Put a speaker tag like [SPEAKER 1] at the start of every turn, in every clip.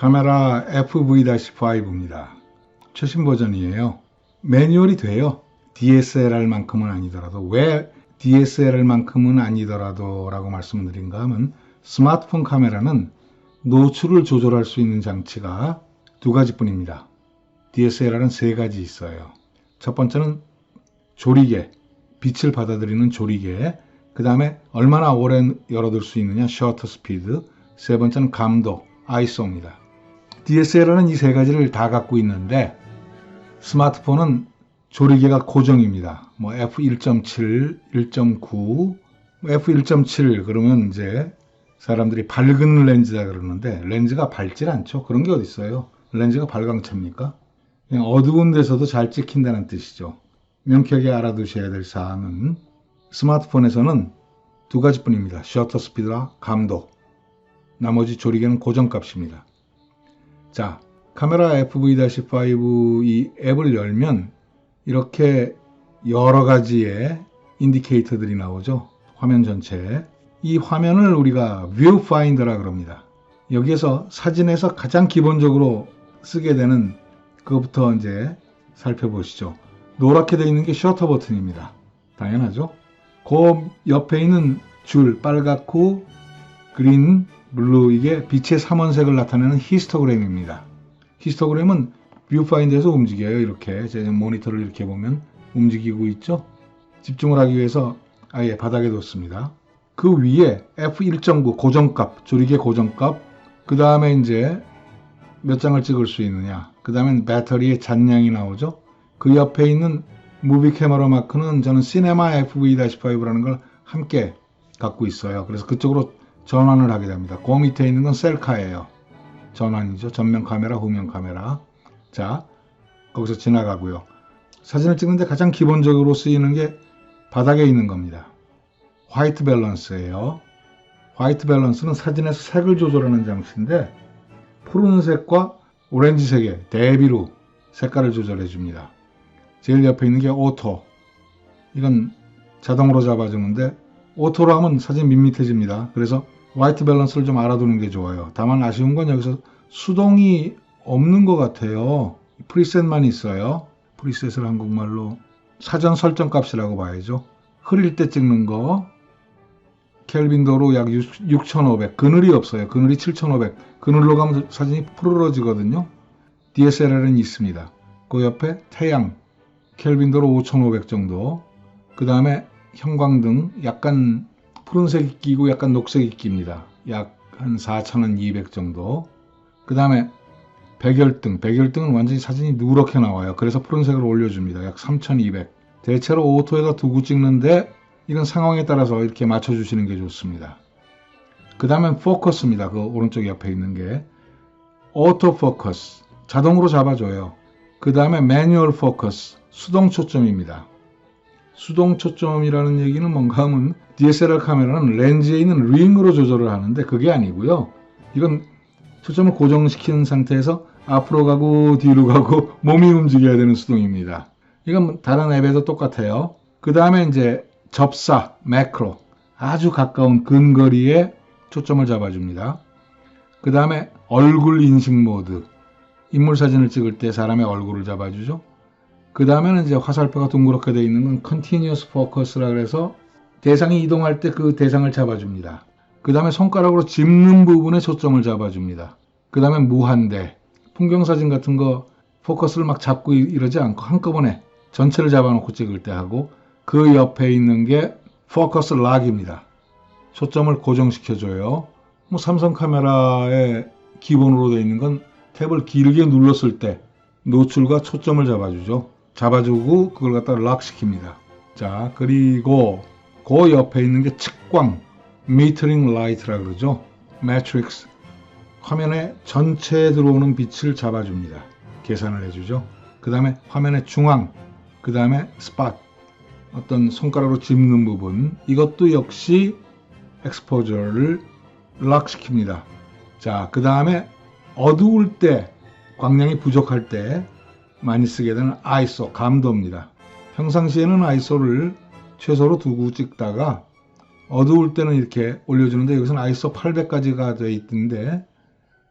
[SPEAKER 1] 카메라 FV-5입니다. 최신 버전이에요. 매뉴얼이 돼요. DSLR만큼은 아니더라도 왜 DSLR만큼은 아니더라도 라고 말씀드린가 하면 스마트폰 카메라는 노출을 조절할 수 있는 장치가 두 가지 뿐입니다. DSLR은 세 가지 있어요. 첫 번째는 조리개, 빛을 받아들이는 조리개, 그 다음에 얼마나 오래 열어둘 수 있느냐, 셔터 스피드, 세 번째는 감도, ISO입니다. DSLR은 이 세 가지를 다 갖고 있는데 스마트폰은 조리개가 고정입니다. 뭐 F1.7, 1.9, F1.7 그러면 이제 사람들이 밝은 렌즈다 그러는데 렌즈가 밝질 않죠. 그런 게 어디 있어요? 렌즈가 발광체입니까? 그냥 어두운 데서도 잘 찍힌다는 뜻이죠. 명쾌하게 알아두셔야 될 사항은 스마트폰에서는 두 가지뿐입니다. 셔터 스피드와 감도. 나머지 조리개는 고정값입니다. 자, 카메라 FV-5 이 앱을 열면 이렇게 여러 가지의 인디케이터들이 나오죠. 화면 전체에. 이 화면을 우리가 뷰파인더라 그럽니다. 여기에서 사진에서 가장 기본적으로 쓰게 되는 그것부터 이제 살펴보시죠. 노랗게 되어 있는 게 셔터 버튼입니다. 당연하죠. 그 옆에 있는 줄 빨갛고 그린, 블루 이게 빛의 삼원색을 나타내는 히스토그램입니다. 히스토그램은 뷰파인더에서 움직여요. 이렇게 제 모니터를 이렇게 보면 움직이고 있죠. 집중을 하기 위해서 아예 바닥에 뒀습니다. 그 위에 f1.9 고정값, 조리개 고정값, 그 다음에 이제 몇 장을 찍을 수 있느냐. 그 다음에 배터리의 잔량이 나오죠. 그 옆에 있는 무비 캐머라 마크는 저는 시네마 FV-5라는 걸 함께 갖고 있어요. 그래서 그쪽으로 전환을 하게 됩니다. 그 밑에 있는 건 셀카예요. 전환이죠. 전면 카메라, 후면 카메라. 자, 거기서 지나가고요. 사진을 찍는데 가장 기본적으로 쓰이는 게 바닥에 있는 겁니다. 화이트 밸런스예요. 화이트 밸런스는 사진에서 색을 조절하는 장치인데 푸른색과 오렌지색의 대비로 색깔을 조절해 줍니다. 제일 옆에 있는 게 오토. 이건 자동으로 잡아주는데 오토로 하면 사진 밋밋해집니다. 그래서 화이트 밸런스를 좀 알아두는 게 좋아요. 다만 아쉬운 건 여기서 수동이 없는 것 같아요. 프리셋만 있어요. 프리셋을 한국말로 사전 설정 값이라고 봐야죠. 흐릴 때 찍는 거 켈빈도로 약 6,500. 그늘이 없어요. 그늘이 7,500. 그늘로 가면 사진이 푸르러지거든요. DSLR은 있습니다. 그 옆에 태양 켈빈도로 5,500 정도. 그 다음에 형광등 약간 푸른색이 끼고 약간 녹색이 낍니다. 약 한 4,200 정도. 그 다음에 백열등. 백열등은 완전히 사진이 누렇게 나와요. 그래서 푸른색을 올려줍니다. 약 3,200. 대체로 오토에다 두고 찍는데 이런 상황에 따라서 이렇게 맞춰주시는 게 좋습니다. 그 다음엔 포커스입니다. 그 오른쪽 옆에 있는 게 오토 포커스 자동으로 잡아줘요. 그 다음에 매뉴얼 포커스 수동 초점입니다. 수동 초점이라는 얘기는 뭔가 하면 DSLR 카메라는 렌즈에 있는 링으로 조절을 하는데 그게 아니고요. 이건 초점을 고정시키는 상태에서 앞으로 가고 뒤로 가고 몸이 움직여야 되는 수동입니다. 이건 다른 앱에도 똑같아요. 그 다음에 이제 접사, 매크로 아주 가까운 근거리에 초점을 잡아줍니다. 그 다음에 얼굴 인식 모드 인물 사진을 찍을 때 사람의 얼굴을 잡아주죠. 그 다음에는 이제 화살표가 둥그렇게 되어 있는 건 Continuous Focus라 그래서 대상이 이동할 때 그 대상을 잡아줍니다. 그 다음에 손가락으로 짚는 부분에 초점을 잡아줍니다. 그 다음에 무한대 풍경사진 같은 거 포커스를 막 잡고 이러지 않고 한꺼번에 전체를 잡아놓고 찍을 때 하고 그 옆에 있는 게 포커스 락입니다. 초점을 고정시켜줘요. 뭐 삼성 카메라의 기본으로 되어 있는 건 탭을 길게 눌렀을 때 노출과 초점을 잡아주죠. 잡아주고 그걸 갖다 락 시킵니다. 자 그리고 그 옆에 있는 게 측광 미터링 라이트라 그러죠. 매트릭스 화면에 전체에 들어오는 빛을 잡아줍니다. 계산을 해주죠. 그 다음에 화면의 중앙, 그 다음에 스팟, 어떤 손가락으로 짚는 부분 이것도 역시 엑스포저를 락 시킵니다. 자, 그 다음에 어두울 때 광량이 부족할 때 많이 쓰게 되는 ISO 감도입니다. 평상시에는 ISO를 최소로 두고 찍다가 어두울 때는 이렇게 올려주는데 여기서는 ISO 800까지가 되어 있던데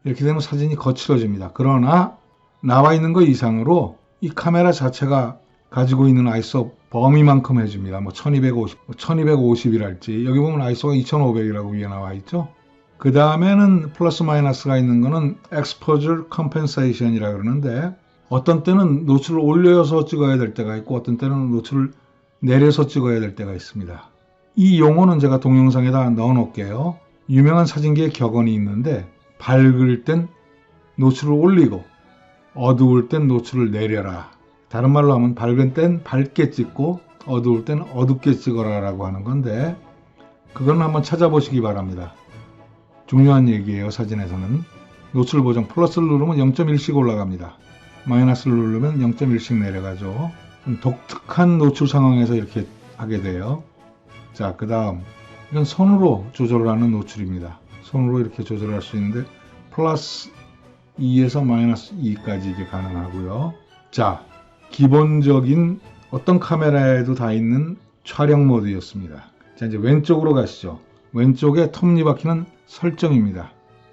[SPEAKER 1] 이렇게 되면 사진이 거칠어집니다. 그러나 나와 있는 것 이상으로 이 카메라 자체가 가지고 있는 ISO 범위만큼 해줍니다. 뭐 1250, 1250이랄지 여기 보면 ISO가 2500이라고 위에 나와 있죠. 그 다음에는 플러스 마이너스가 있는 거는 exposure compensation이라 그러는데 어떤 때는 노출을 올려서 찍어야 될 때가 있고 어떤 때는 노출을 내려서 찍어야 될 때가 있습니다. 이 용어는 제가 동영상에다 넣어 놓을게요. 유명한 사진기의 격언이 있는데 밝을 땐 노출을 올리고 어두울 땐 노출을 내려라. 다른 말로 하면 밝은 땐 밝게 찍고 어두울 땐 어둡게 찍어라 라고 하는 건데 그건 한번 찾아보시기 바랍니다. 중요한 얘기예요 사진에서는 노출 보정 플러스를 누르면 0.1씩 올라갑니다. 마이너스를 누르면 0.1씩 내려가죠. 좀 독특한 노출 상황에서 이렇게 하게 돼요. 자, 그 다음 이건 손으로 조절을 하는 노출입니다. 손으로 이렇게 조절할 수 있는데 플러스 2에서 마이너스 2까지 이게 가능하고요. 자, 기본적인 어떤 카메라에도 다 있는 촬영 모드였습니다. 자, 이제 왼쪽으로 가시죠. 왼쪽에 톱니바퀴는 설정입니다.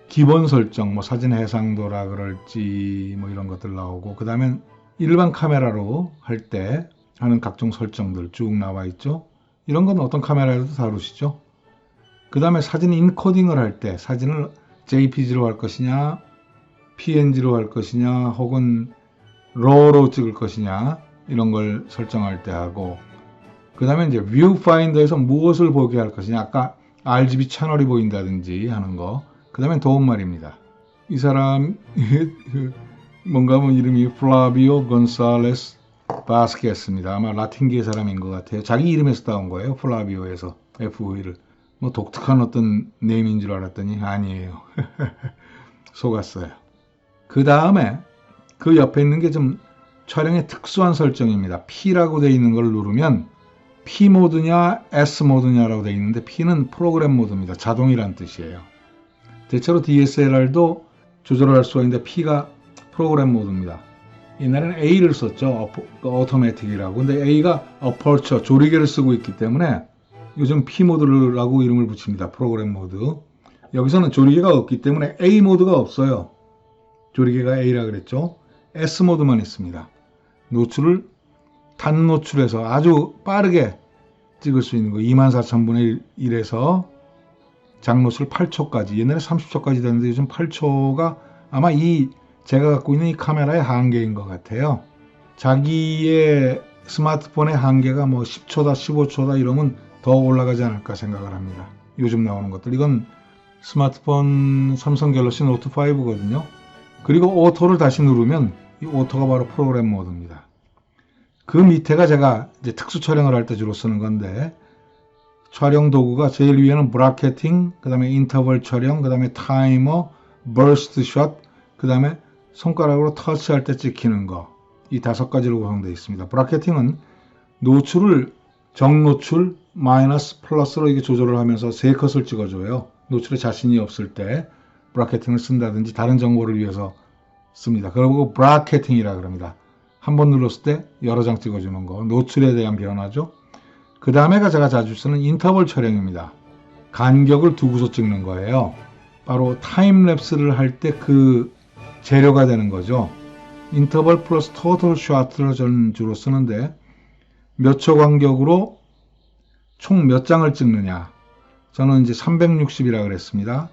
[SPEAKER 1] 기본 설정, 뭐 사진 해상도라 그럴지 뭐 이런 것들 나오고 그 다음엔 일반 카메라로 할 때 하는 각종 설정들 쭉 나와 있죠. 이런 건 어떤 카메라에도 다루시죠. 그 다음에 사진 인코딩을 할 때 사진을 JPG로 할 것이냐, PNG로 할 것이냐, 혹은 RAW로 찍을 것이냐 이런 걸 설정할 때 하고 그 다음에 이제 뷰파인더에서 무엇을 보게 할 것이냐 아까 RGB 채널이 보인다든지 하는 거. 그 다음에 도움말입니다. 이 사람, 뭔가 뭐 이름이 플라비오 건살레스 바스케스입니다. 아마 라틴계 사람인 것 같아요. 자기 이름에서 따온 거예요. 플라비오에서 FOE를. 뭐 독특한 어떤 네임인 줄 알았더니 아니에요. 속았어요. 그 다음에 그 옆에 있는 게 좀 촬영의 특수한 설정입니다. P라고 되어 있는 걸 누르면 P 모드냐 S 모드냐라고 되어 있는데 P는 프로그램 모드입니다. 자동이란 뜻이에요. 대체로 DSLR도 조절을 할 수가 있는데 P가 프로그램 모드입니다. 옛날에는 A를 썼죠. 오토매틱이라고. 근데 A가 어퍼처 조리개를 쓰고 있기 때문에 요즘 P 모드라고 이름을 붙입니다. 프로그램 모드. 여기서는 조리개가 없기 때문에 A 모드가 없어요. 조리개가 A라 그랬죠. S 모드만 있습니다. 노출을 단 노출해서 아주 빠르게 찍을 수 있는 거 24,000분의 1에서 장노출 8초까지 옛날에 30초까지 되는데 요즘 8초가 아마 이 제가 갖고 있는 이 카메라의 한계인 것 같아요. 자기의 스마트폰의 한계가 뭐 10초다 15초다 이러면 더 올라가지 않을까 생각을 합니다. 요즘 나오는 것들 이건 스마트폰 삼성 갤럭시 노트 5거든요. 그리고 오토를 다시 누르면 이 오토가 바로 프로그램 모드입니다. 그 밑에가 제가 이제 특수 촬영을 할 때 주로 쓰는 건데 촬영 도구가 제일 위에는 브라켓팅, 그 다음에 인터벌 촬영, 그 다음에 타이머, 버스트 샷, 그 다음에 손가락으로 터치할 때 찍히는 거. 이 다섯 가지로 구성되어 있습니다. 브라켓팅은 노출을 정노출, 마이너스, 플러스로 이게 조절을 하면서 세 컷을 찍어줘요. 노출에 자신이 없을 때 브라켓팅을 쓴다든지 다른 정보를 위해서 씁니다. 그리고 브라켓팅이라 그럽니다. 한 번 눌렀을 때 여러 장 찍어주는 거. 노출에 대한 변화죠. 그 다음에가 제가 자주 쓰는 인터벌 촬영입니다. 간격을 두고서 찍는 거예요. 바로 타임랩스를 할 때 그 재료가 되는 거죠. 인터벌 플러스 토tal 샷을 저는 주로 쓰는데 몇 초 간격으로 총 몇 장을 찍느냐. 저는 이제 360이라 그랬습니다.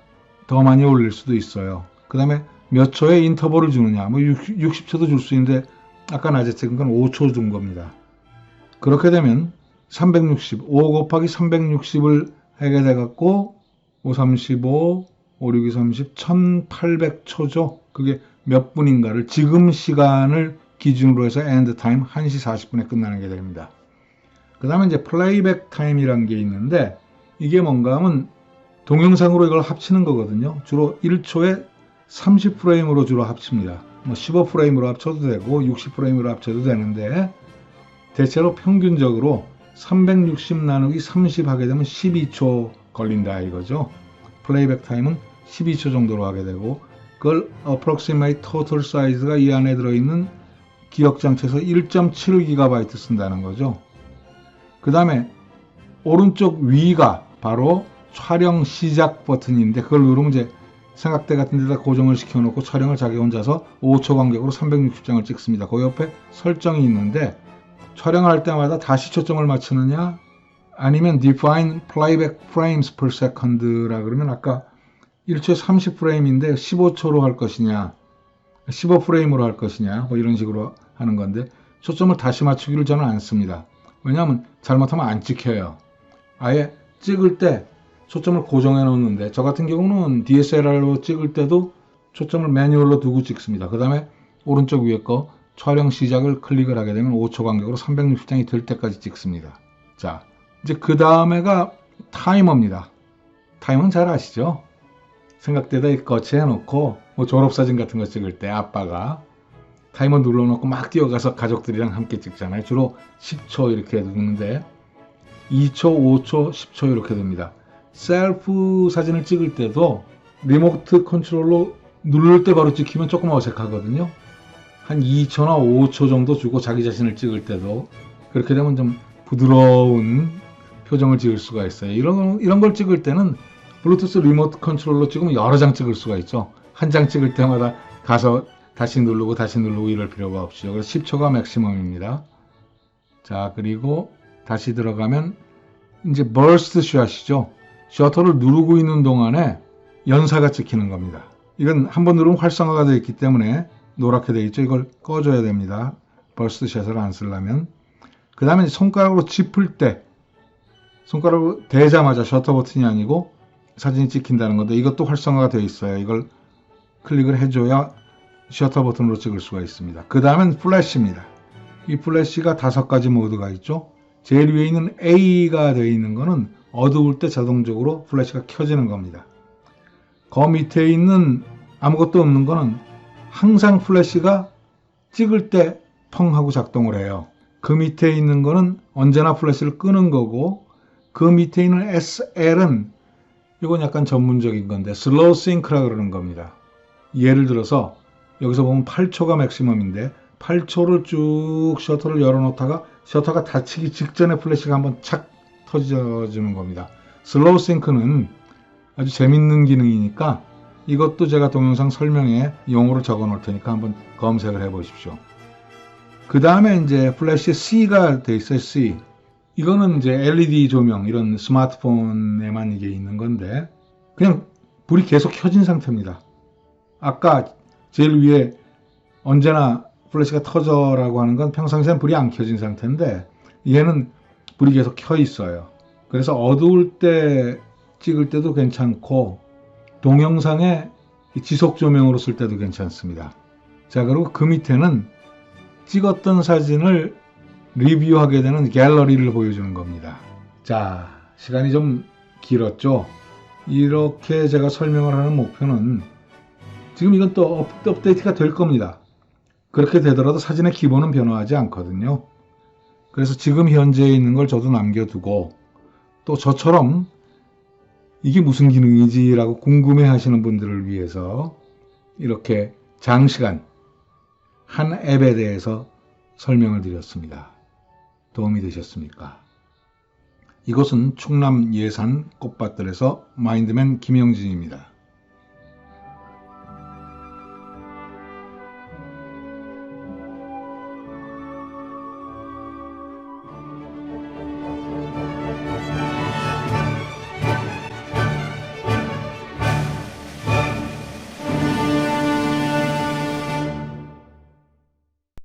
[SPEAKER 1] 더 많이 올릴 수도 있어요. 그 다음에 몇 초의 인터벌을 주느냐. 뭐 60, 초도 줄 수 있는데 아까 낮에 찍은 건 5초 준 겁니다. 그렇게 되면 360, 5 곱하기 360을 하게 돼갖고 5, 35, 5, 6, 2, 30, 1800초죠. 그게 몇 분인가를 지금 시간을 기준으로 해서 엔드 타임 1시 40분에 끝나는 게 됩니다. 그 다음에 이제 플레이백 타임이라는 게 있는데 이게 뭔가 하면 동영상으로 이걸 합치는 거거든요. 주로 1초에 30프레임으로 주로 합칩니다. 뭐 15프레임으로 합쳐도 되고 60프레임으로 합쳐도 되는데 대체로 평균적으로 360 나누기 30 하게 되면 12초 걸린다 이거죠. 플레이백 타임은 12초 정도로 하게 되고 그걸 approximate total size가 이 안에 들어있는 기억 장치에서 1.7GB 쓴다는 거죠. 그 다음에 오른쪽 위가 바로 촬영 시작 버튼인데 그걸 누르면 이제 생각대 같은 데다 고정을 시켜놓고 촬영을 자기 혼자서 5초 간격으로 360장을 찍습니다. 그 옆에 설정이 있는데 촬영할 때마다 다시 초점을 맞추느냐 아니면 define playback frames per second라 그러면 아까 1초에 30프레임인데 15초로 할 것이냐 15프레임으로 할 것이냐 뭐 이런 식으로 하는 건데 초점을 다시 맞추기를 저는 안 씁니다. 왜냐하면 잘못하면 안 찍혀요. 아예 찍을 때 초점을 고정해 놓는데 저 같은 경우는 DSLR로 찍을 때도 초점을 매뉴얼로 두고 찍습니다. 그 다음에 오른쪽 위에 거 촬영 시작을 클릭을 하게 되면 5초 간격으로 360장이 될 때까지 찍습니다. 자, 이제 그 다음에가 타이머입니다. 타이머는 잘 아시죠? 생각대다 거치해 놓고 뭐 졸업사진 같은 거 찍을 때 아빠가 타이머 눌러놓고 막 뛰어가서 가족들이랑 함께 찍잖아요. 주로 10초 이렇게 두는데 2초, 5초, 10초 이렇게 됩니다. 셀프 사진을 찍을 때도 리모트 컨트롤로 누를 때 바로 찍히면 조금 어색하거든요. 한 2초나 5초 정도 주고 자기 자신을 찍을 때도 그렇게 되면 좀 부드러운 표정을 지을 수가 있어요. 이런, 이런 걸 찍을 때는 블루투스 리모트 컨트롤로 찍으면 여러 장 찍을 수가 있죠. 한 장 찍을 때마다 가서 다시 누르고 다시 누르고 이럴 필요가 없죠. 그래서 10초가 맥시멈입니다. 자, 그리고 다시 들어가면 이제 버스트 샷이죠. 셔터를 누르고 있는 동안에 연사가 찍히는 겁니다. 이건 한 번 누르면 활성화가 되어 있기 때문에 노랗게 되어 있죠. 이걸 꺼줘야 됩니다. 버스트 샷을 안 쓰려면. 그 다음에 손가락으로 짚을 때 손가락으로 대자마자 셔터 버튼이 아니고 사진이 찍힌다는 건데 이것도 활성화가 되어 있어요. 이걸 클릭을 해줘야 셔터 버튼으로 찍을 수가 있습니다. 그 다음엔 플래시입니다. 이 플래시가 다섯 가지 모드가 있죠. 제일 위에 있는 A가 되어 있는 거는 어두울 때 자동적으로 플래시가 켜지는 겁니다. 그 밑에 있는 아무것도 없는 거는 항상 플래시가 찍을 때 펑 하고 작동을 해요. 그 밑에 있는 거는 언제나 플래시를 끄는 거고 그 밑에 있는 SL은 이건 약간 전문적인 건데 슬로우 싱크라 그러는 겁니다. 예를 들어서 여기서 보면 8초가 맥시멈인데 8초를 쭉 셔터를 열어놓다가 셔터가 닫히기 직전에 플래시가 한번 착 터져주는 겁니다. 슬로우 싱크는 아주 재밌는 기능이니까 이것도 제가 동영상 설명에 용어로 적어 놓을 테니까 한번 검색을 해 보십시오. 그 다음에 이제 플래시 C가 돼 있어요. C. 이거는 이제 LED 조명 이런 스마트폰에만 이게 있는 건데 그냥 불이 계속 켜진 상태입니다. 아까 제일 위에 언제나 플래시가 터져라고 하는 건 평상시엔 불이 안 켜진 상태인데 얘는 불이 계속 켜 있어요. 그래서 어두울 때 찍을 때도 괜찮고 동영상에 지속 조명으로 쓸 때도 괜찮습니다. 자 그리고 그 밑에는 찍었던 사진을 리뷰하게 되는 갤러리를 보여주는 겁니다. 자 시간이 좀 길었죠. 이렇게 제가 설명을 하는 목표는 지금 이건 또 업데이트가 될 겁니다. 그렇게 되더라도 사진의 기본은 변화하지 않거든요. 그래서 지금 현재에 있는 걸 저도 남겨두고 또 저처럼 이게 무슨 기능이지라고 궁금해 하시는 분들을 위해서 이렇게 장시간 한 앱에 대해서 설명을 드렸습니다. 도움이 되셨습니까? 이곳은 충남 예산 꽃밭들에서 마인드맨 김영진입니다.